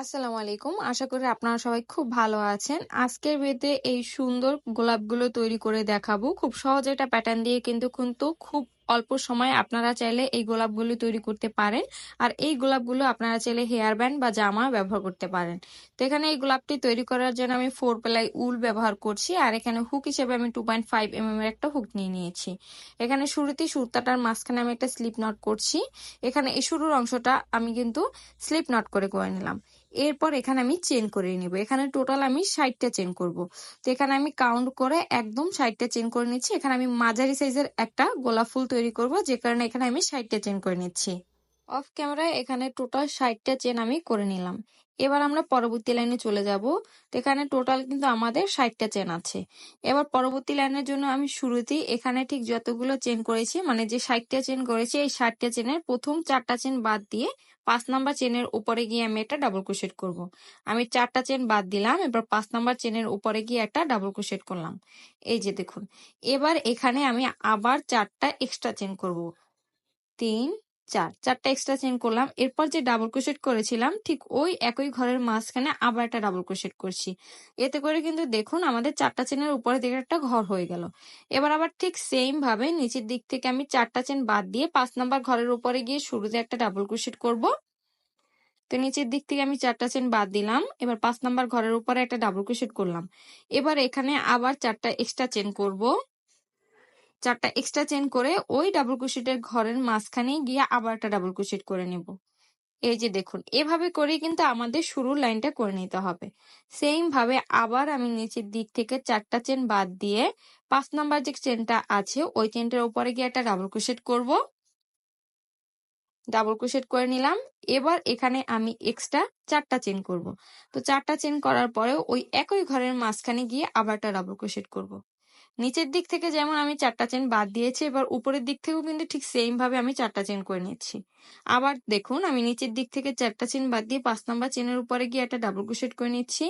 আসসালামু আলাইকুম। আশা করি আপনারা সবাই খুব ভালো আছেন। আজকের ভিডিওতে এই সুন্দর গোলাপগুলো তৈরি করে দেখাবো। খুব সহজ একটা প্যাটার্ন দিয়ে কিন্তু কিন্তু খুব অল্প সময় আপনারা চাইলে এই গোলাপগুলো তৈরি করতে পারেন। আর এই গোলাপগুলো আপনারা চাইলে হেয়ার ব্যান্ড বা জামা ব্যবহার করতে পারেন। তো এখানে এই গোলাপটি তৈরি করার জন্য আমি ফোর প্লাই উল ব্যবহার করছি। আর এখানে হুক হিসেবে আমি টু পয়েন্ট ফাইভ এম এর একটা হুক নিয়ে নিয়েছি। এখানে শুরুতেই সুতাটার মাঝখানে আমি একটা স্লিপ নট করছি। এখানে এই শুরুর অংশটা আমি কিন্তু স্লিপ নট করে করে নিলাম। এরপর এখানে আমি চেন করে নিব। এখানে টোটাল আমি ষাটটা চেন করব। তো এখানে আমি কাউন্ট করে একদম ষাটটা চেন করে নিচ্ছি। এখানে আমি মাঝারি সাইজের একটা গোলাপ ফুল তৈরি করব, যে কারণে এখানে আমি ষাটটা চেন করে নিচ্ছি। অফ ক্যামেরায় এখানে টোটাল ষাটটা চেন আমি করে নিলাম। এবার আমরা পরবর্তী লাইনে চলে যাব। তো এখানে টোটাল কিন্তু আমাদের ষাটটা চেন আছে। এবার পরবর্তী লাইনের জন্য আমি শুরুতেই এখানে ঠিক যতগুলো চেন করেছি মানে যে ষাটটা চেন করেছি, এই ষাটটা চেনের প্রথম চারটা চেন বাদ দিয়ে পাঁচ নাম্বার চেনের উপরে গিয়ে আমি একটা ডাবল ক্রোশেট করব। আমি চারটা চেন বাদ দিলাম, এবার পাঁচ নাম্বার চেনের উপরে গিয়ে একটা ডাবল ক্রোশেট করলাম। এই যে দেখুন, এবার এখানে আমি আবার চারটা এক্সট্রা চেন করব। তিন চার, চারটা এক্সট্রা চেন করলাম। এরপর যে ডাবল ক্রোশেট করেছিলাম, ঠিক ওই একই ঘরের মাঝখানে আবার একটা ডাবল ক্রোশেট করছি। এতে করে কিন্তু দেখুন, আমাদের চারটা চেনের উপরে দিকে একটা ঘর হয়ে গেল। এবার আবার ঠিক সেম ভাবে নিচের দিক থেকে আমি চারটা চেন বাদ দিয়ে পাঁচ নাম্বার ঘরের উপরে গিয়ে শুরুতে একটা ডাবল ক্রোশেট করব। তো নিচের দিক থেকে আমি চারটা চেন বাদ দিলাম, এবার পাঁচ নাম্বার ঘরের উপরে একটা ডাবল ক্রোশেট করলাম। এবার এখানে আবার চারটা এক্সট্রা চেন করব। চারটা এক্সট্রা চেন করে ওই ডাবল ক্রোশেটের ঘরের মাঝখানে গিয়ে আবার একটা ডাবল ক্রোশেট করে নেব। এই যে দেখুন, এভাবে করে কিন্তু আমাদের শুরুর লাইনটা করে নিতে হবে। সেম ভাবে আবার আমি নিচের দিক থেকে চারটা চেন বাদ দিয়ে পাঁচ নাম্বার যে চেনটা আছে, ওই চেনটার উপরে গিয়ে একটা ডাবল ক্রোশেট করব। ডাবল ক্রোশেট করে নিলাম। এবার এখানে আমি এক্সট্রা চারটা চেন করব। তো চারটা চেন করার পরেও ওই একই ঘরের মাঝখানে গিয়ে আবার একটা ডাবল ক্রোশেট করব। নিচের দিক থেকে যেমন আমি চারটা চেন বাদ দিয়েছি, এবার উপরের দিক থেকেও কিন্তু ঠিক সেম ভাবে আমি চারটা চেন করে নিচ্ছি। আবার দেখুন, আমি নিচের দিক থেকে চারটা চেন বাদ দিয়ে পাঁচ নাম্বার চেনের উপরে গিয়ে একটা ডাবল ক্রোশেট করে নিচ্ছি।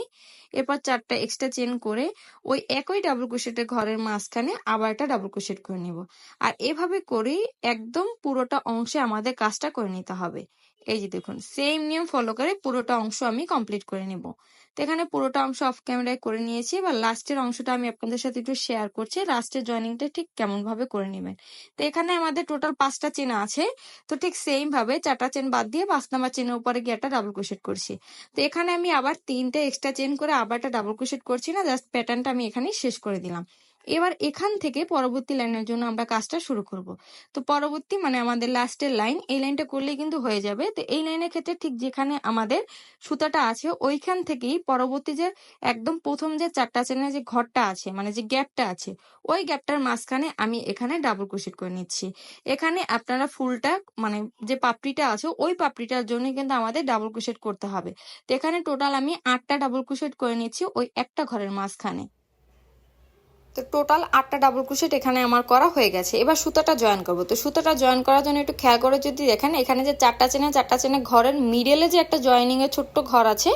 এরপর চারটা এক্সট্রা চেন করে ওই একই ডাবল ক্রোশেটের ঘরের মাঝখানে আবার একটা ডাবল ক্রোশেট করে নিব। আর এভাবে করেই একদম পুরোটা অংশে আমাদের কাজটা করে নিতে হবে। এই যে দেখুন সেম নিয়ম ফলো করে পুরোটা অংশ আমি কমপ্লিট করে নিব। তো এখানে পুরোটা অংশ অফ ক্যামেরায় করে নিয়েছি, এবার লাস্টের অংশটা আমি আপনাদের সাথে একটু শেয়ার করছি। লাস্টের জয়েনিংটা ঠিক কেমন ভাবে করে নেবেন। তো এখানে আমাদের টোটাল পাঁচটা চেন আছে, তো ঠিক সেম ভাবে চারটা চেন বাদ দিয়ে পাঁচ নাম্বার চেনের উপরে গিয়ে একটা ডাবল ক্রোশেট করছি। তো এখানে আমি আবার তিনটা এক্সট্রা চেন করে আবার একটা ডাবল ক্রোশেট করছি না জাস্ট প্যাটার্নটা আমি এখানে শেষ করে দিলাম। এবার এখান থেকে পরবর্তী লাইনের জন্য আমরা কাজটা শুরু করব। তো পরবর্তী মানে আমাদের লাস্টের লাইন এই লাইনটা করলেই কিন্তু হয়ে যাবে। তো এই লাইনের ক্ষেত্রে ঠিক যেখানে আমাদের সুতাটা আছে, ওইখান থেকেই পরবর্তী যে একদম প্রথম যে চারটা চেনের যে ঘরটা আছে মানে যে গ্যাপটা আছে, ওই গ্যাপটার মাঝখানে আমি এখানে ডাবল ক্রোশেট করে নিচ্ছি। এখানে আপনারা ফুলটা মানে যে পাপড়িটা আছে, ওই পাপড়িটার জন্য কিন্তু আমাদের ডাবল ক্রোশেট করতে হবে। তো এখানে টোটাল আমি আটটা ডাবল ক্রোশেট করে নিচ্ছি, ওই একটা ঘরের মাঝখানে। তো টোটাল আটটা ডাবল ক্রোশেট এখানে আমার করা হয়ে গেছে। এবার সুতাটা জয়েন করব। তো সুতাটা জয়েন করার জন্য একটু খেয়াল করে যদি দেখেন, এখানে যে চারটা চেনে চারটা চেনে ঘরের মিডলে যে একটা জয়েনিং এর ছোট্ট ঘর আছে,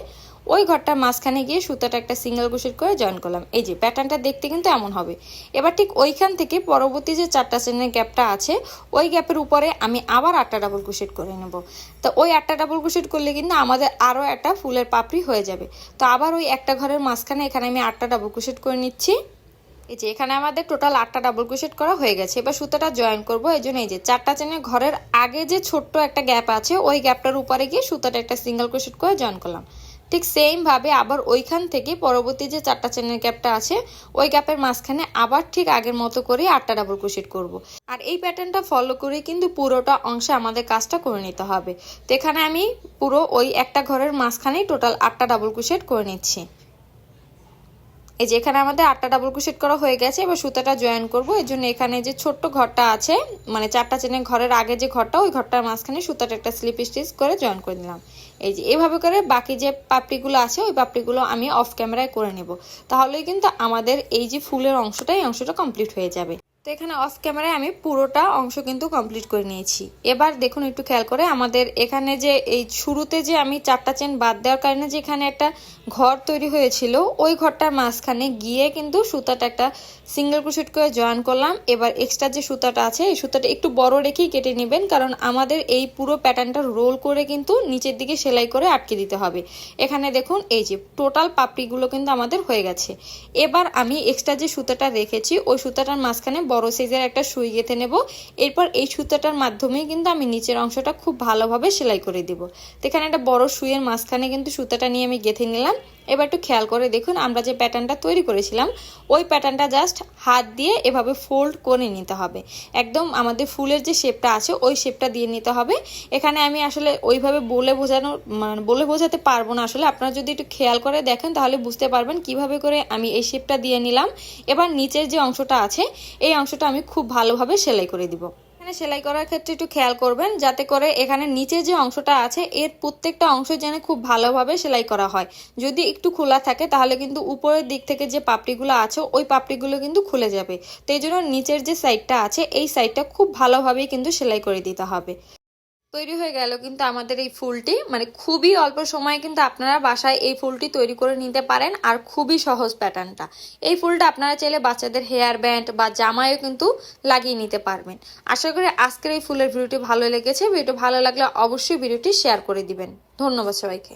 ওই ঘরটার মাঝখানে গিয়ে সুতাটা একটা সিঙ্গেল ক্রোশেট করে জয়েন করলাম। এই যে প্যাটার্নটা দেখতে কিন্তু এমন হবে। এবার ঠিক ওইখান থেকে পরবর্তী যে চারটা চেনের গ্যাপটা আছে, ওই গ্যাপের উপরে আমি আবার আটটা ডাবল ক্রোশেট করে নেব। তো ওই আটটা ডাবল ক্রোশেট করলে কিন্তু আমাদের আরও একটা ফুলের পাপড়ি হয়ে যাবে। তো আবার ওই একটা ঘরের মাঝখানে এখানে আমি আটটা ডাবল ক্রোশেট করে নিচ্ছি। এই যে এখানে আমাদের টোটাল আটটা ডাবল ক্রোশেট করা হয়ে গেছে। এবার সুতাটা জয়েন করব, এই জন্য এই যে চারটা চেনের ঘরের আগে যে ছোট্ট একটা গ্যাপ আছে, ওই গ্যাপটার উপরে গিয়ে সুতাটা একটা সিঙ্গেল ক্রোশেট করে জয়েন করলাম। ঠিক সেম ভাবে আবার ওইখান থেকে পরবর্তী যে চারটা চেনের গ্যাপটা আছে, ওই গ্যাপের মাঝখানে আবার ঠিক আগের মতো করে আটটা ডাবল ক্রোশেট করব। আর এই প্যাটার্নটা ফলো করে কিন্তু পুরোটা অংশে আমাদের কাজটা করে নিতে হবে। তো এখানে আমি পুরো ওই একটা ঘরের মাঝখানেই টোটাল আটটা ডাবল ক্রোশেট করে নিচ্ছি। এই যে এখানে আমাদের আটটা ডাবল ক্রোশেট করা হয়ে গেছে, এবার সুতাটা জয়েন করব। এই জন্য এখানে যে ছোট্ট ঘরটা আছে মানে চারটা চেনে ঘরের আগে যে ঘরটা, ওই ঘরটার মাঝখানে সুতাটা একটা স্লিপ স্টিচ করে জয়েন করে নিলাম। এই যে এভাবে করে বাকি যে পাপড়িগুলো আছে, ওই পাপড়িগুলো আমি অফ ক্যামেরায় করে নেব। তাহলেই কিন্তু আমাদের এই যে ফুলের অংশটা, এই অংশটা কমপ্লিট হয়ে যাবে। তো এখানে অফ ক্যামেরায় আমি পুরোটা অংশ কিন্তু কমপ্লিট করে নিয়েছি। এবার দেখুন একটু খেয়াল করে, আমাদের এখানে যে এই শুরুতে যে আমি চারটা চেন বাদ দেওয়ার কারণে যে এখানে একটা ঘর তৈরি হয়েছিল, ওই ঘরটার মাঝখানে গিয়ে কিন্তু সুতাটা একটা সিঙ্গেল ক্রোশেট করে জয়েন করলাম। এবার এক্সট্রা যে সুতাটা আছে, এই সুতাটা একটু বড় রেখেই কেটে নেবেন, কারণ আমাদের এই পুরো প্যাটার্নটা রোল করে কিন্তু নিচের দিকে সেলাই করে আটকে দিতে হবে। এখানে দেখুন, এই যে টোটাল পাপড়িগুলো কিন্তু আমাদের হয়ে গেছে। এবার আমি এক্সট্রা যে সুতাটা রেখেছি, ওই সুতাটার মাঝখানে বড় সাইজের একটা সুই গেঁথে নেব। এরপর এই সুতাটার মাধ্যমেই কিন্তু আমি নিচের অংশটা খুব ভালোভাবে সেলাই করে দেব। তো এখানে একটা বড় সুইয়ের মাঝখানে কিন্তু সুতাটা নিয়ে আমি গেঁথে নিলাম। এবার একটু খেয়াল করে দেখুন, আমরা যে প্যাটার্নটা তৈরি করেছিলাম, ওই প্যাটার্নটা জাস্ট হাত দিয়ে এভাবে ফোল্ড করে নিতে হবে। একদম আমাদের ফুলের যে শেপটা আছে, ওই শেপটা দিয়ে নিতে হবে। এখানে আমি আসলে ওইভাবে বলে বোঝানো মানে বলে বোঝাতে পারব না আসলে। আপনারা যদি একটু খেয়াল করে দেখেন, তাহলে বুঝতে পারবেন কীভাবে করে আমি এই শেপটা দিয়ে নিলাম। এবার নিচের যে অংশটা আছে, এই অংশটা আমি খুব ভালোভাবে সেলাই করে দিব। এখানে সেলাই করার ক্ষেত্রে একটু খেয়াল করবেন, যাতে করে এখানে নিচে যে অংশটা আছে, এর প্রত্যেকটা অংশ যেন খুব ভালোভাবে সেলাই করা হয়। যদি একটু খোলা থাকে, তাহলে কিন্তু উপরের দিক থেকে যে পাপড়িগুলো আছে, ওই পাপড়িগুলো কিন্তু খুলে যাবে। তো এই জন্য নিচের যে সাইডটা আছে, এই সাইডটা খুব ভালোভাবেই কিন্তু সেলাই করে দিতে হবে। তৈরি হয়ে গেল কিন্তু আমাদের এই ফুলটি। মানে খুবই অল্প সময়ে কিন্তু আপনারা বাসায় এই ফুলটি তৈরি করে নিতে পারেন আর খুবই সহজ প্যাটার্নটা। এই ফুলটা আপনারা চাইলে বাচ্চাদের হেয়ার ব্যান্ড বা জামায়ও কিন্তু লাগিয়ে নিতে পারবেন। আশা করি আজকের এই ফুলের ভিডিওটি ভালো লেগেছে। ভিডিওটি ভালো লাগলে অবশ্যই ভিডিওটি শেয়ার করে দিবেন। ধন্যবাদ সবাইকে।